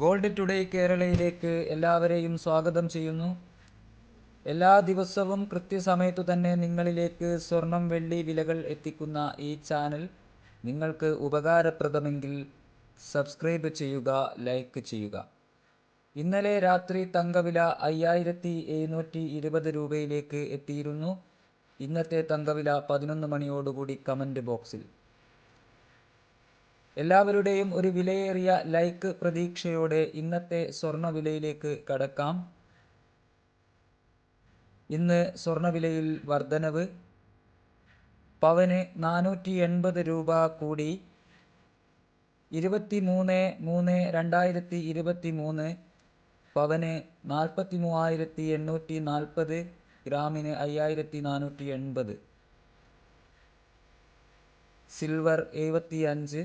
Gold today കേരളയിലേക്ക് എല്ലാവരെയും സ്വാഗതം ചെയ്യുന്നു. എല്ലാ ദിവസവും കൃത്യസമയത്തു തന്നെ നിങ്ങളിലേക്ക് സ്വർണം വെള്ളി വിലകൾ എത്തിക്കുന്ന ഈ ചാനൽ നിങ്ങൾക്ക് ഉപകാരപ്രദമെങ്കിൽ സബ്സ്ക്രൈബ് ചെയ്യുക ലൈക്ക് ചെയ്യുക. ഇന്നലെ രാത്രി തങ്കവില അയ്യായിരത്തി എഴുന്നൂറ്റി ഇരുപത് രൂപയിലേക്ക് എത്തിയിരുന്നു. ഇന്നത്തെ തങ്കവില പതിനൊന്ന് മണിയോടുകൂടി കമന്റ് ബോക്സിൽ. എല്ലാവരുടെയും ഒരു വിലയേറിയ ലൈക്ക് പ്രതീക്ഷയോടെ ഇന്നത്തെ സ്വർണവിലയിലേക്ക് കടക്കാം. ഇന്ന് സ്വർണവിലയിൽ വർധനവ്. പവന് നാനൂറ്റി എൺപത് രൂപ കൂടി. ഇരുപത്തി മൂന്ന് മൂന്ന് രണ്ടായിരത്തി ഇരുപത്തി മൂന്ന് പവന് നാൽപ്പത്തി മൂവായിരത്തി എണ്ണൂറ്റി നാൽപ്പത് ഗ്രാമിന് അയ്യായിരത്തി നാനൂറ്റി എൺപത് സിൽവർ എഴുപത്തി അഞ്ച്